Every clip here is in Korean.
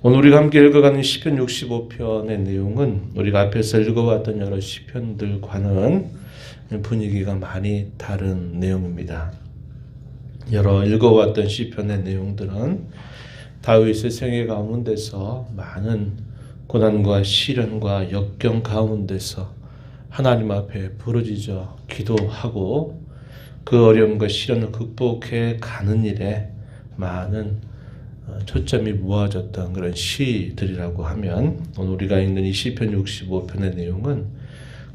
오늘 우리가 함께 읽어가는 시편 65편의 내용은 우리가 앞에서 읽어왔던 여러 시편들과는 분위기가 많이 다른 내용입니다. 여러 읽어왔던 시편의 내용들은 다윗의 생애 가운데서 많은 고난과 시련과 역경 가운데서 하나님 앞에 부르짖어 기도하고 그 어려움과 시련을 극복해 가는 일에 많은 어, 초점이 모아졌던 그런 시들이라고 하면 오늘 우리가 읽는 이 시편 65편의 내용은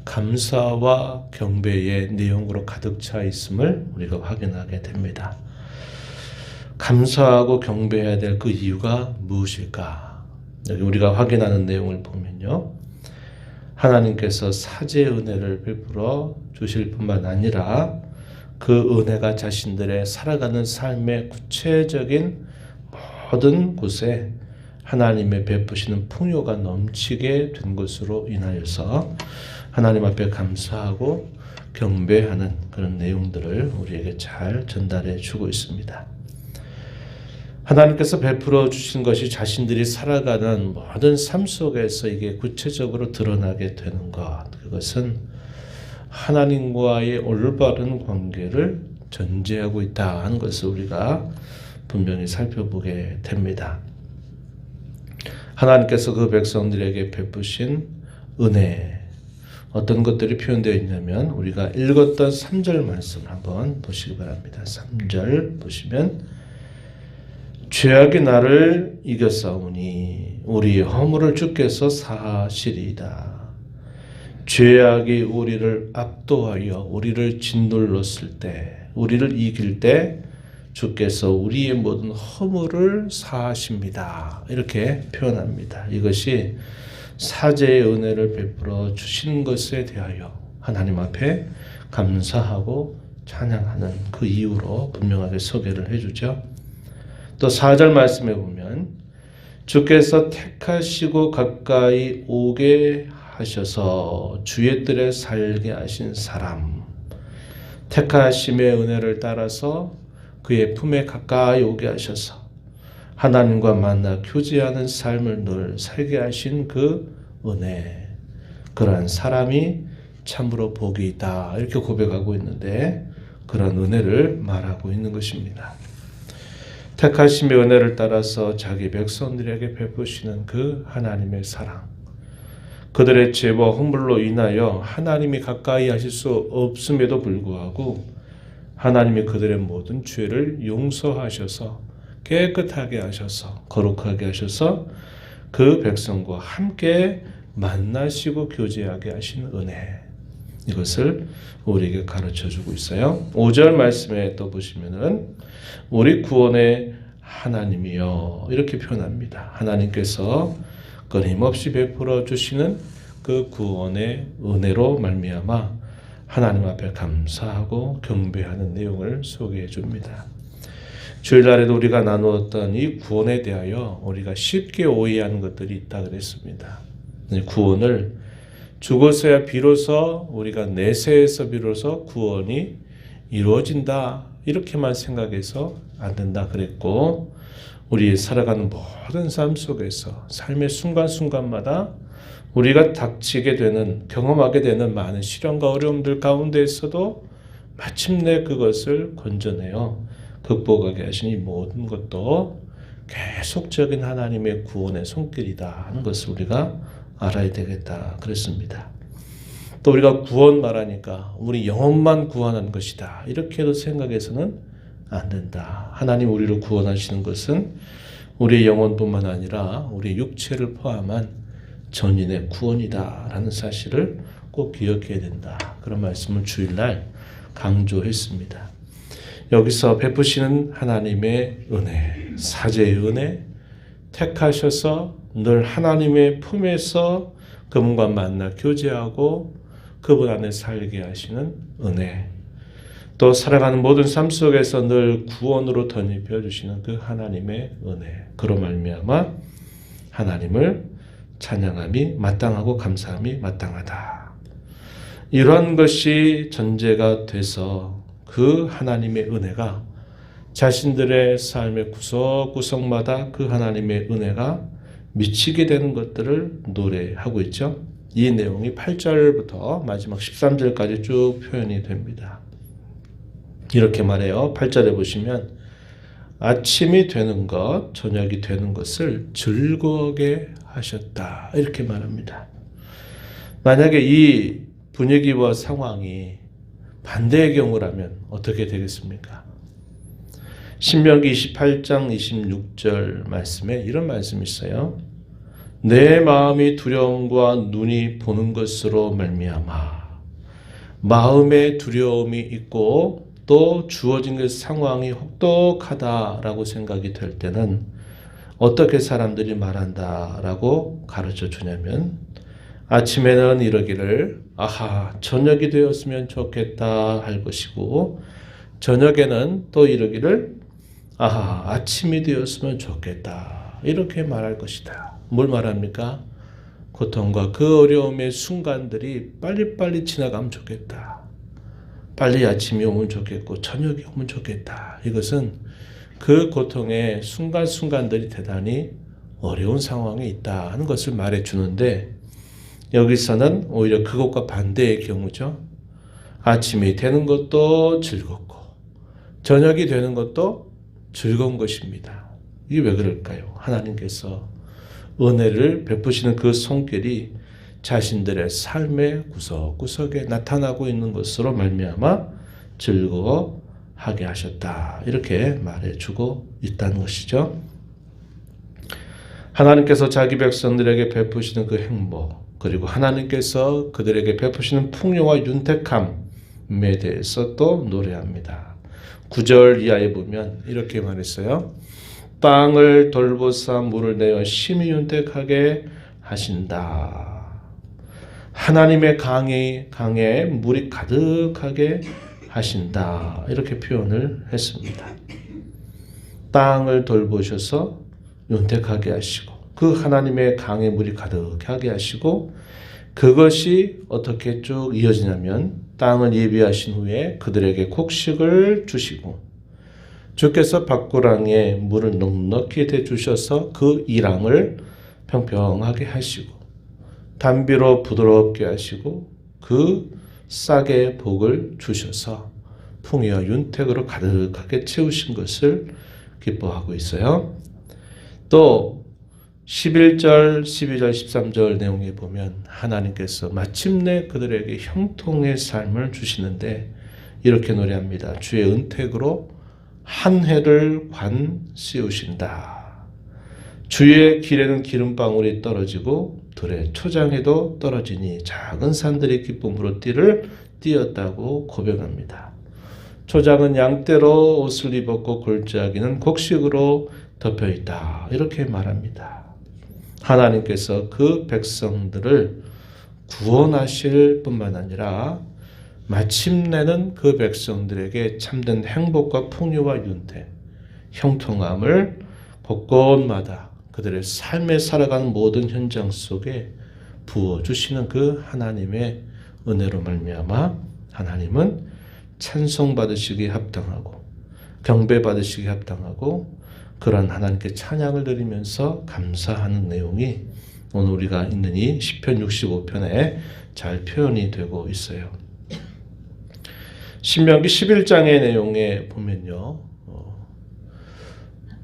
감사와 경배의 내용으로 가득 차 있음을 우리가 확인하게 됩니다. 감사하고 경배해야 될 그 이유가 무엇일까? 여기 우리가 확인하는 내용을 보면요. 하나님께서 사죄의 은혜를 베풀어 주실 뿐만 아니라 그 은혜가 자신들의 살아가는 삶의 구체적인 모든 곳에 하나님의 베푸시는 풍요가 넘치게 된 것으로 인하여서 하나님 앞에 감사하고 경배하는 그런 내용들을 우리에게 잘 전달해 주고 있습니다. 하나님께서 베풀어 주신 것이 자신들이 살아가는 모든 삶 속에서 이게 구체적으로 드러나게 되는 것. 그것은 하나님과의 올바른 관계를 전제하고 있다 하는 것을 우리가 분명히 살펴보게 됩니다. 하나님께서 그 백성들에게 베푸신 은혜 어떤 것들이 표현되어 있냐면 우리가 읽었던 3절 말씀을 한번 보시기 바랍니다. 3절 보시면 죄악이 나를 이겼사오니 우리 허물을 주께서 사하시리이다. 죄악이 우리를 압도하여 우리를 짓눌렀을 때 우리를 이길 때 주께서 우리의 모든 허물을 사하십니다. 이렇게 표현합니다. 이것이 사제의 은혜를 베풀어 주신 것에 대하여 하나님 앞에 감사하고 찬양하는 그 이유로 분명하게 소개를 해주죠. 또 4절 말씀에 보면 주께서 택하시고 가까이 오게 하셔서 주의 뜰에 살게 하신 사람 택하심의 은혜를 따라서 그의 품에 가까이 오게 하셔서 하나님과 만나 교제하는 삶을 늘 살게 하신 그 은혜. 그러한 사람이 참으로 복이 있다. 이렇게 고백하고 있는데 그런 은혜를 말하고 있는 것입니다. 택하심의 은혜를 따라서 자기 백성들에게 베푸시는 그 하나님의 사랑. 그들의 죄와 허물로 인하여 하나님이 가까이 하실 수 없음에도 불구하고 하나님이 그들의 모든 죄를 용서하셔서 깨끗하게 하셔서 거룩하게 하셔서 그 백성과 함께 만나시고 교제하게 하신 은혜 이것을 우리에게 가르쳐 주고 있어요. 5절 말씀에 또 보시면은 우리 구원의 하나님이요 이렇게 표현합니다. 하나님께서 끊임없이 베풀어 주시는 그 구원의 은혜로 말미암아 하나님 앞에 감사하고 경배하는 내용을 소개해 줍니다. 주일날에도 우리가 나누었던 이 구원에 대하여 우리가 쉽게 오해하는 것들이 있다 그랬습니다. 구원을 죽어서야 비로소 우리가 내세에서 비로소 구원이 이루어진다 이렇게만 생각해서 안 된다 그랬고 우리 살아가는 모든 삶 속에서 삶의 순간순간마다 우리가 닥치게 되는 경험하게 되는 많은 시련과 어려움들 가운데에서도 마침내 그것을 건져내어 극복하게 이 모든 것도 계속적인 하나님의 구원의 손길이다 하는 것을 우리가 알아야 되겠다 그랬습니다. 또 우리가 구원 말하니까 우리 영혼만 구원한 것이다 이렇게도 생각해서는 안 된다. 하나님 우리를 구원하시는 것은 우리의 영혼뿐만 아니라 우리 육체를 포함한 전인의 구원이다라는 사실을 꼭 기억해야 된다. 그런 말씀을 주일날 강조했습니다. 여기서 베푸시는 하나님의 은혜, 사제의 은혜, 택하셔서 늘 하나님의 품에서 그분과 만나 교제하고 그분 안에 살게 하시는 은혜. 또 살아가는 모든 삶 속에서 늘 구원으로 덧입혀 주시는 그 하나님의 은혜. 그로 말미암아 하나님을 찬양함이 마땅하고 감사함이 마땅하다. 이러한 것이 전제가 돼서 그 하나님의 은혜가 자신들의 삶의 구석구석마다 그 하나님의 은혜가 미치게 되는 것들을 노래하고 있죠. 이 내용이 8절부터 마지막 13절까지 쭉 표현이 됩니다. 이렇게 말해요. 8절에 보시면 아침이 되는 것, 저녁이 되는 것을 즐거워게 하셨다. 이렇게 말합니다. 만약에 이 분위기와 상황이 반대의 경우라면 어떻게 되겠습니까? 신명기 28장 26절 말씀에 이런 말씀이 있어요. 내 마음이 두려움과 눈이 보는 것으로 말미암아 마음에 두려움이 있고 또 주어진 그 상황이 혹독하다라고 생각이 될 때는 어떻게 사람들이 말한다라고 가르쳐 주냐면 아침에는 이러기를 아하 저녁이 되었으면 좋겠다 할 것이고 저녁에는 또 이러기를 아하 아침이 되었으면 좋겠다 이렇게 말할 것이다. 뭘 말합니까? 고통과 그 어려움의 순간들이 빨리빨리 지나가면 좋겠다. 빨리 아침이 오면 좋겠고 저녁이 오면 좋겠다. 이것은 그 고통의 순간순간들이 대단히 어려운 상황에 있다 하는 것을 말해 주는데 여기서는 오히려 그것과 반대의 경우죠. 아침이 되는 것도 즐겁고 저녁이 되는 것도 즐거운 것입니다. 이게 왜 그럴까요? 하나님께서 은혜를 베푸시는 그 손길이 자신들의 삶의 구석구석에 나타나고 있는 것으로 말미암아 즐거워 하게 하셨다. 이렇게 말해주고 있다는 것이죠. 하나님께서 자기 백성들에게 베푸시는 그 행복, 그리고 하나님께서 그들에게 베푸시는 풍요와 윤택함에 대해서 또 노래합니다. 9절 이하에 보면 이렇게 말했어요. 땅을 돌보사 물을 내어 심히 윤택하게 하신다. 하나님의 강에, 강에 물이 가득하게 하신다. 이렇게 표현을 했습니다. 땅을 돌보셔서 윤택하게 하시고, 그 하나님의 강에 물이 가득하게 하시고, 그것이 어떻게 쭉 이어지냐면, 땅을 예비하신 후에 그들에게 곡식을 주시고, 주께서 밭고랑에 물을 넉넉히 대주셔서 그 이랑을 평평하게 하시고, 담비로 부드럽게 하시고 그 싹의 복을 주셔서 풍요와 윤택으로 가득하게 채우신 것을 기뻐하고 있어요. 또 11절, 12절, 13절 내용에 보면 하나님께서 마침내 그들에게 형통의 삶을 주시는데 이렇게 노래합니다. 주의 은택으로 한 해를 관 씌우신다. 주의 길에는 기름방울이 떨어지고 들의 초장에도 떨어지니 작은 산들이 기쁨으로 띠를 띄었다고 고백합니다. 초장은 양떼로 옷을 입었고 골짜기는 곡식으로 덮여 있다. 이렇게 말합니다. 하나님께서 그 백성들을 구원하실 뿐만 아니라 마침내는 그 백성들에게 참된 행복과 풍요와 윤택, 형통함을 곳곳마다 그들의 삶에 살아가는 모든 현장 속에 부어 주시는 그 하나님의 은혜로 말미암아 하나님은 찬송 받으시기에 합당하고 경배 받으시기에 합당하고 그러한 하나님께 찬양을 드리면서 감사하는 내용이 오늘 우리가 있는 이 시편 65편에 잘 표현이 되고 있어요. 신명기 11장의 내용에 보면요.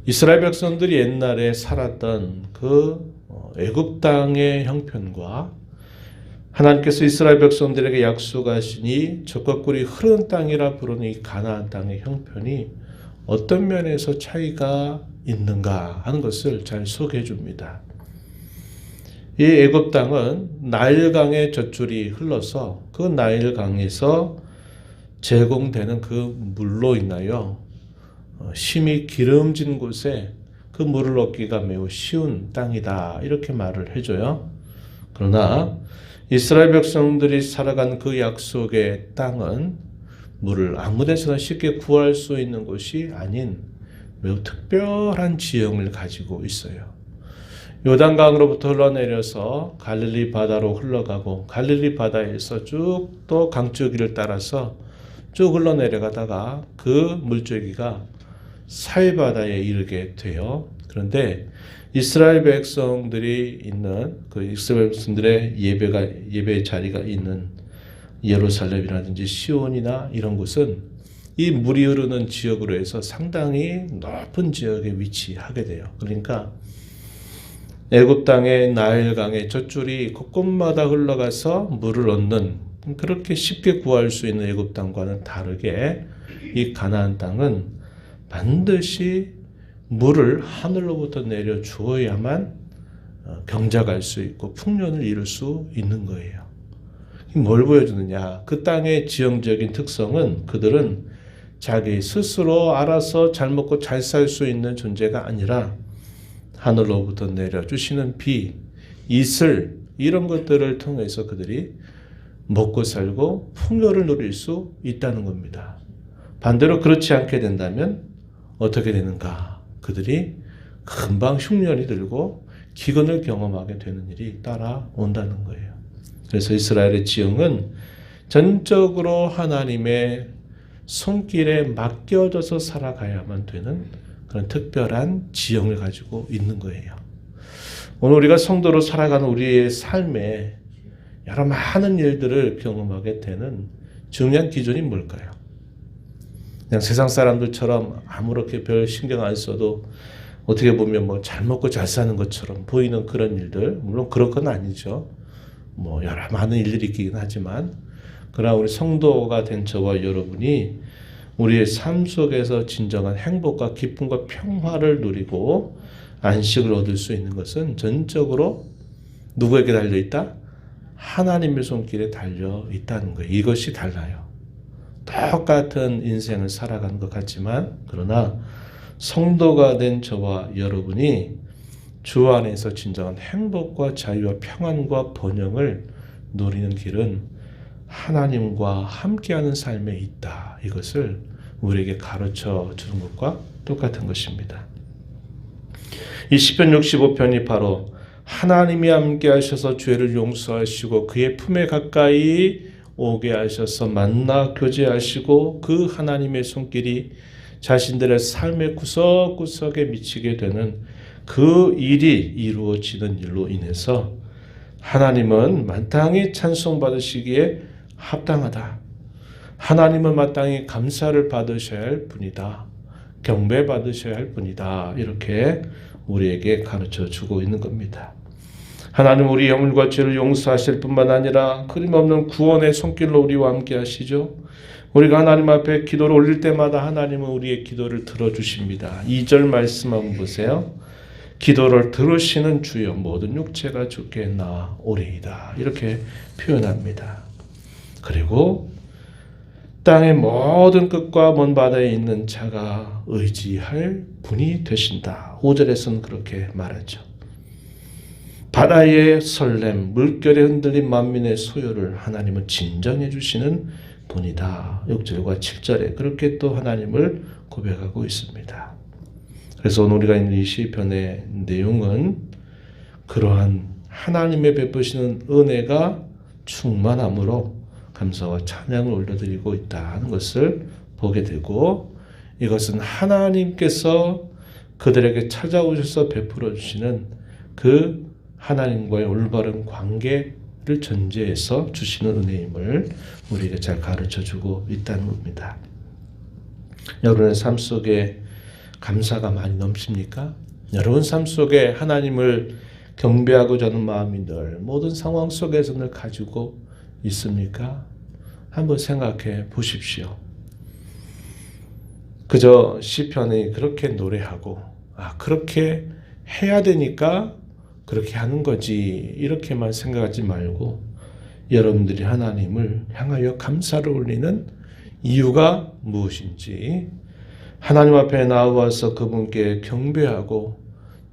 이스라엘 백성들이 옛날에 살았던 그 어, 애굽 땅의 형편과 하나님께서 이스라엘 백성들에게 약속하시니 적과 꿀이 흐르는 땅이라 부르는 이 가나안 땅의 형편이 어떤 면에서 차이가 있는가 하는 것을 잘 소개해 줍니다. 이 애굽 땅은 나일강의 젖줄이 흘러서 그 나일강에서 제공되는 그 물로 인하여 어, 심히 기름진 곳에 그 물을 얻기가 매우 쉬운 땅이다. 이렇게 말을 해줘요. 그러나 이스라엘 백성들이 살아간 그 약속의 땅은 물을 아무 데서나 쉽게 구할 수 있는 곳이 아닌 매우 특별한 지형을 가지고 있어요. 요단강으로부터 흘러내려서 갈릴리 바다로 흘러가고 갈릴리 바다에서 쭉 또 강줄기를 따라서 쭉 흘러내려가다가 그 물줄기가 사해바다에 이르게 돼요. 그런데 이스라엘 백성들이 있는 그 이스라엘 백성들의 예배가 예배 자리가 있는 예루살렘이라든지 시온이나 이런 곳은 이 물이 흐르는 지역으로 해서 상당히 높은 지역에 위치하게 돼요. 그러니까 애굽 땅의 나일강의 젖줄이 곳곳마다 흘러가서 물을 얻는 그렇게 쉽게 구할 수 있는 애굽 땅과는 다르게 이 가나안 땅은 반드시 물을 하늘로부터 내려 주어야만 어, 경작할 수 있고 풍년을 이룰 수 있는 거예요. 뭘 보여주느냐? 그 땅의 지형적인 특성은 그들은 자기 스스로 알아서 잘 먹고 잘 살 수 있는 존재가 아니라 하늘로부터 내려주시는 비, 이슬 이런 것들을 통해서 그들이 먹고 살고 풍요를 누릴 수 있다는 겁니다. 반대로 그렇지 않게 된다면 어떻게 되는가? 그들이 금방 흉년이 들고 기근을 경험하게 되는 일이 따라온다는 거예요. 그래서 이스라엘의 지형은 전적으로 하나님의 손길에 맡겨져서 살아가야만 되는 그런 특별한 지형을 가지고 있는 거예요. 오늘 우리가 성도로 살아가는 우리의 삶에 여러 많은 일들을 경험하게 되는 중요한 기준이 뭘까요? 그냥 세상 사람들처럼 아무렇게 별 신경 안 써도 어떻게 보면 뭐 잘 먹고 잘 사는 것처럼 보이는 그런 일들 물론 그런 건 아니죠. 뭐 여러 많은 일들이 있긴 하지만 그러나 우리 성도가 된 저와 여러분이 우리의 삶 속에서 진정한 행복과 기쁨과 평화를 누리고 안식을 얻을 수 있는 것은 전적으로 누구에게 달려 있다? 하나님의 손길에 달려 있다는 거예요. 이것이 달라요. 똑같은 인생을 살아가는 것 같지만 그러나 성도가 된 저와 여러분이 주 안에서 진정한 행복과 자유와 평안과 번영을 누리는 길은 하나님과 함께하는 삶에 있다. 이것을 우리에게 가르쳐 주는 것과 똑같은 것입니다. 이 시편 65편이 바로 하나님이 함께 하셔서 죄를 용서하시고 그의 품에 가까이 오게 하셔서 만나 교제하시고 그 하나님의 손길이 자신들의 삶의 구석구석에 미치게 되는 그 일이 이루어지는 일로 인해서 하나님은 마땅히 찬송받으시기에 합당하다. 하나님은 마땅히 감사를 받으셔야 할 분이다. 경배 받으셔야 할 분이다. 이렇게 우리에게 가르쳐 주고 있는 겁니다. 하나님 우리 영물과 죄를 용서하실 뿐만 아니라 끊임없는 구원의 손길로 우리와 함께 하시죠. 우리가 하나님 앞에 기도를 올릴 때마다 하나님은 우리의 기도를 들어주십니다. 2절 말씀 한번 보세요. 기도를 들으시는 주여 모든 육체가 주께 나오리이다. 이렇게 표현합니다. 그리고 땅의 모든 끝과 먼 바다에 있는 자가 의지할 분이 되신다. 5절에서는 그렇게 말하죠. 바다의 설렘, 물결에 흔들린 만민의 소요를 하나님은 진정해 주시는 분이다. 6절과 7절에 그렇게 또 하나님을 고백하고 있습니다. 그래서 오늘 우리가 있는 이 시편의 내용은 그러한 하나님의 베푸시는 은혜가 충만함으로 감사와 찬양을 올려드리고 있다는 것을 보게 되고 이것은 하나님께서 그들에게 찾아오셔서 베풀어 주시는 그 하나님과의 올바른 관계를 전제해서 주시는 은혜임을 우리에게 잘 가르쳐 주고 있다는 겁니다. 여러분의 삶 속에 감사가 많이 넘칩니까? 여러분 삶 속에 하나님을 경배하고자 하는 마음이 늘 모든 상황 속에서 늘 가지고 있습니까? 한번 생각해 보십시오. 그저 시편이 그렇게 노래하고 아 그렇게 해야 되니까 그렇게 하는 거지 이렇게만 생각하지 말고 여러분들이 하나님을 향하여 감사를 올리는 이유가 무엇인지 하나님 앞에 나와서 그분께 경배하고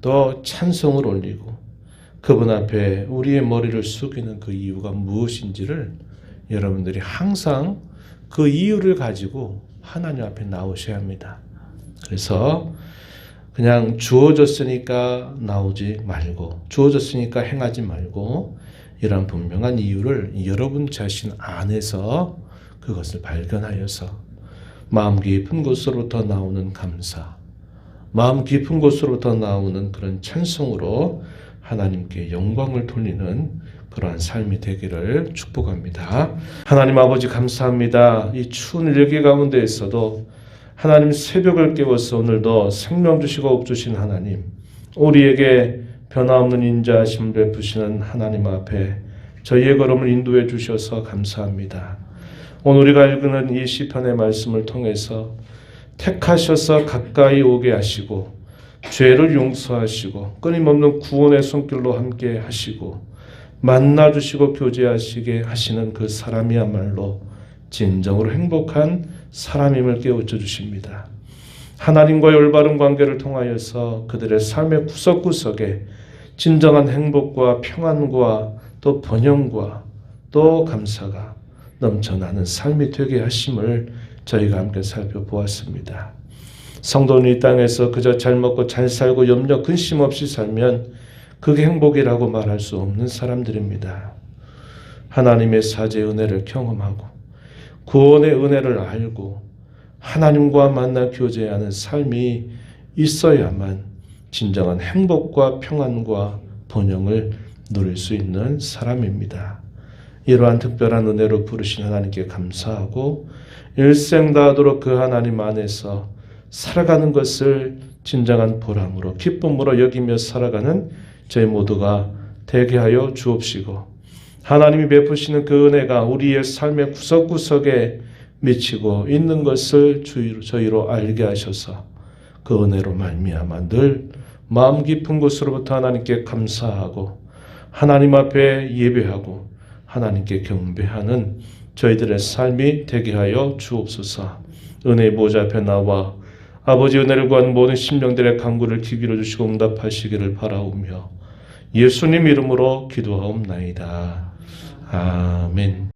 또 찬송을 올리고 그분 앞에 우리의 머리를 숙이는 그 이유가 무엇인지를 여러분들이 항상 그 이유를 가지고 하나님 앞에 나오셔야 합니다. 그래서 그냥 주어졌으니까 나오지 말고 주어졌으니까 행하지 말고 이런 분명한 이유를 여러분 자신 안에서 그것을 발견하여서 마음 깊은 곳으로부터 나오는 감사 마음 깊은 곳으로부터 나오는 그런 찬송으로 하나님께 영광을 돌리는 그러한 삶이 되기를 축복합니다. 하나님 아버지 감사합니다. 이 추운 일기 가운데에서도 하나님 새벽을 깨워서 오늘도 생명 주시고 업 주신 하나님 우리에게 변화없는 인자하심을 베푸시는 하나님 앞에 저희의 걸음을 인도해 주셔서 감사합니다. 오늘 우리가 읽는 이 시편의 말씀을 통해서 택하셔서 가까이 오게 하시고 죄를 용서하시고 끊임없는 구원의 손길로 함께 하시고 만나 주시고 교제하시게 하시는 그 사람이야말로 진정으로 행복한 사람임을 깨우쳐 주십니다. 하나님과의 올바른 관계를 통하여서 그들의 삶의 구석구석에 진정한 행복과 평안과 또 번영과 또 감사가 넘쳐나는 삶이 되게 하심을 저희가 함께 살펴보았습니다. 성도는 이 땅에서 그저 잘 먹고 잘 살고 염려 근심 없이 살면 그게 행복이라고 말할 수 없는 사람들입니다. 하나님의 사제 은혜를 경험하고 구원의 은혜를 알고 하나님과 만나 교제하는 삶이 있어야만 진정한 행복과 평안과 번영을 누릴 수 있는 사람입니다. 이러한 특별한 은혜로 부르신 하나님께 감사하고 일생 다하도록 그 하나님 안에서 살아가는 것을 진정한 보람으로 기쁨으로 여기며 살아가는 저희 모두가 되게 하여 주옵시고 하나님이 베푸시는 그 은혜가 우리의 삶의 구석구석에 미치고 있는 것을 주의로 저희로 알게 하셔서 그 은혜로 말미암아 늘 마음 깊은 곳으로부터 하나님께 감사하고 하나님 앞에 예배하고 하나님께 경배하는 저희들의 삶이 되게 하여 주옵소서. 은혜의 보좌 앞에 나와 아버지 은혜를 구하는 모든 심령들의 간구를 기기로 주시고 응답하시기를 바라오며 예수님 이름으로 기도하옵나이다. 아멘.